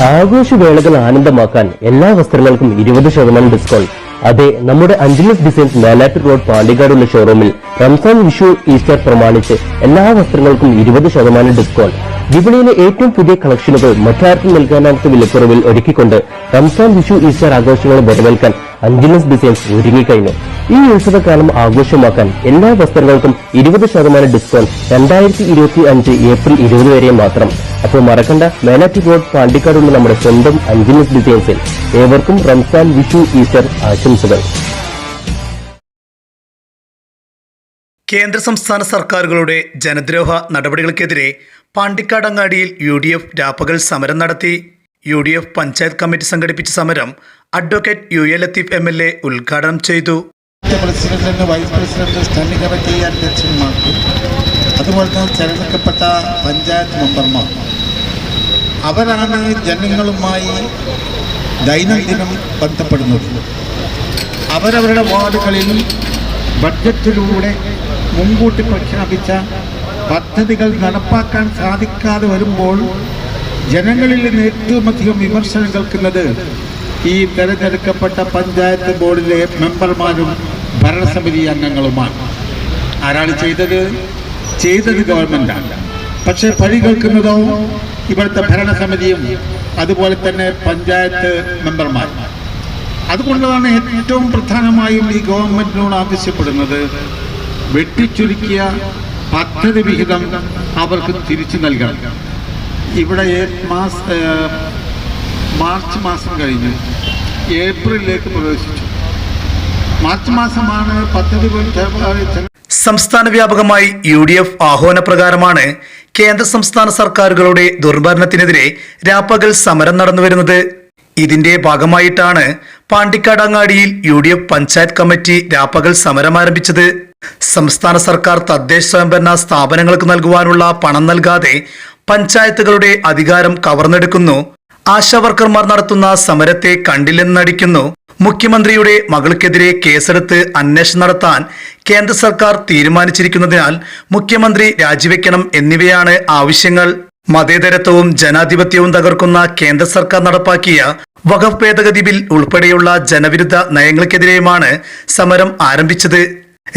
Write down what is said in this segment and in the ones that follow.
ആഘോഷവേളകൾ ആനന്ദമാക്കാൻ എല്ലാ വസ്ത്രങ്ങൾക്കും ഇരുപത് ശതമാനം ഡിസ്കൗണ്ട് അതെ നമ്മുടെ അഞ്ജലിസ് ഡിസൈൻസ് മേലാറ്റൂർ റോഡ് പാണ്ടിക്കാടുള്ള ഷോറൂമിൽ റംസാൻ വിഷു ഈസ്റ്റർ പ്രമാണിച്ച് എല്ലാ വസ്ത്രങ്ങൾക്കും ഇരുപത് ശതമാനം ഡിസ്കൗണ്ട് വിപണിയിലെ ഏറ്റവും പുതിയ കളക്ഷനുകൾ മറ്റാർക്കും നൽകാനാത്ത വിലക്കുറവിൽ ഒരുക്കിക്കൊണ്ട് റംസാൻ വിഷു ഈസ്റ്റർ ആഘോഷങ്ങൾ വരവേൽക്കാൻ അഞ്ജലിസ് ഡിസൈൻസ് ഒരുങ്ങിക്കഴിഞ്ഞു. ഈ ഉത്സവകാലം ആഘോഷമാക്കാൻ എല്ലാ വസ്ത്രങ്ങൾക്കും ഇരുപത് ശതമാനം ഡിസ്കൗണ്ട് രണ്ടായിരത്തി ഇരുപത്തി അഞ്ച് ഏപ്രിൽ ഇരുപത് വരെ മാത്രം. അപ്പോൾ മറക്കണ്ട മേനാറ്റി റോഡ് പാണ്ടിക്കാടുള്ള നമ്മുടെ സ്വന്തം അഞ്ചിനസ് ഡിസൈൻസിൽ ഏവർക്കും റംസാൻ വിഷു ഈസ്റ്റർ ആശംസകൾ. കേന്ദ്ര സംസ്ഥാന സർക്കാരുകളുടെ ജനദ്രോഹ നടപടികൾക്കെതിരെ പാണ്ടിക്കാടങ്ങാടിയിൽ യു ഡി എഫ് രാപ്പകൽ സമരം നടത്തി. U D F panchayat committee സംഘടിപ്പിച്ച സമരം advocate U A Latheef M L A ഉദ്ഘാടനം ചെയ്തു. President vice president standing committee അധ്യക്ഷന്മാർക്ക് അതുപോലെ തന്നെ തിരഞ്ഞെടുക്കപ്പെട്ട പഞ്ചായത്ത് മെമ്പർമാർ അവരാണ് ജനങ്ങളുമായി ദൈനംദിനം ബന്ധപ്പെടുന്നത്. അവരവരുടെ വാർഡുകളിൽ ബഡ്ജറ്റിലൂടെ മുൻകൂട്ടി പ്രഖ്യാപിച്ച പദ്ധതികൾ നടപ്പാക്കാൻ സാധിക്കാതെ വരുമ്പോൾ ജനങ്ങളിൽ നിന്ന് ഏറ്റവും അധികം വിമർശനം കേൾക്കുന്നത് ഈ തെരഞ്ഞെടുക്കപ്പെട്ട പഞ്ചായത്ത് ബോർഡിലെ മെമ്പർമാരും ഭരണസമിതി അംഗങ്ങളുമാണ്. ആരാണ് ചെയ്തത്? ചെയ്തത് ഗവൺമെന്റാണ് പക്ഷേ പഴി കേൾക്കുന്നതോ ഇവിടുത്തെ ഭരണസമിതിയും അതുപോലെ തന്നെ പഞ്ചായത്ത് മെമ്പർമാർ. അതുകൊണ്ടാണ് ഏറ്റവും പ്രധാനമായും ഈ ഗവൺമെന്റിനോട് ആവശ്യപ്പെടുന്നത് വെട്ടിച്ചുരുക്കിയ പദ്ധതി വിഹിതം അവർക്ക് തിരിച്ചു നൽകണം. ഇവിടെ മാസ മാർച്ച് മാസം കഴിഞ്ഞ് ഏപ്രിലിലേക്ക് പ്രവേശിച്ചു. സംസ്ഥാന വ്യാപകമായി യു ഡി എഫ് ആഹ്വാന പ്രകാരമാണ് കേന്ദ്ര സംസ്ഥാന സർക്കാരുകളുടെ ദുർഭരണത്തിനെതിരെ രാപ്പകൽ സമരം നടന്നുവരുന്നത് ഇതിന്റെ ഭാഗമായിട്ടാണ് പാണ്ടിക്കാടങ്ങാടിയിൽ U D F panchayat committee രാപ്പകൽ സമരം ആരംഭിച്ചത്. സംസ്ഥാന സർക്കാർ തദ്ദേശ സ്വയംഭരണ സ്ഥാപനങ്ങൾക്ക് നൽകുവാനുള്ള പണം നൽകാതെ പഞ്ചായത്തുകളുടെ അധികാരം കവർന്നെടുക്കുന്നു. ആശാവർക്കർമാർ നടത്തുന്ന സമരത്തെ കണ്ടില്ലെന്ന് നടിക്കുന്നു മുഖ്യമന്ത്രിയുടെ മകൾക്കെതിരെ കേസെടുത്ത് അന്വേഷണം നടത്താൻ കേന്ദ്ര സർക്കാർ തീരുമാനിച്ചിരിക്കുന്നതിനാൽ മുഖ്യമന്ത്രി രാജിവെക്കണം എന്നിവയാണ് ആവശ്യങ്ങൾ. മതേതരത്വവും ജനാധിപത്യവും തകർക്കുന്ന കേന്ദ്ര സർക്കാർ നടപ്പാക്കിയ വഖഫ് ഭേദഗതി ബിൽ ഉൾപ്പെടെയുള്ള ജനവിരുദ്ധ നയങ്ങൾക്കെതിരെയുമാണ് സമരം ആരംഭിച്ചത്.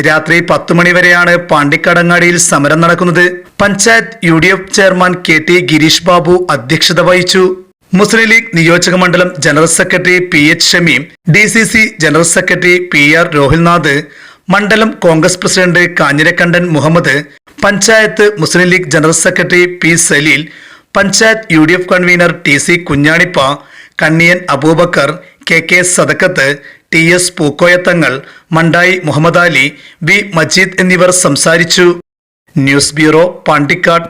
രാത്രി പത്തു മണിവരെയാണ് പാണ്ടിക്കടങ്ങാടിയിൽ സമരം നടക്കുന്നത്. Panchayat U chairman K T Girish Babu അധ്യക്ഷത വഹിച്ചു. മുസ്ലിം ലീഗ് നിയോജക മണ്ഡലം general secretary P H Shameem D C C general secretary P R Rohilnath മണ്ഡലം Congress president Kanhirakkandan Muhammad panchayat Muslim League general secretary P Saleel panchayat U D F convener T C Kunhanippa Kanniyan Aboobacker K K Sadakkath T S Pookoyathangal Mandayi Muhammad Ali V Majeed എന്നിവർ സംസാരിച്ചു. News bureau Pandikkad.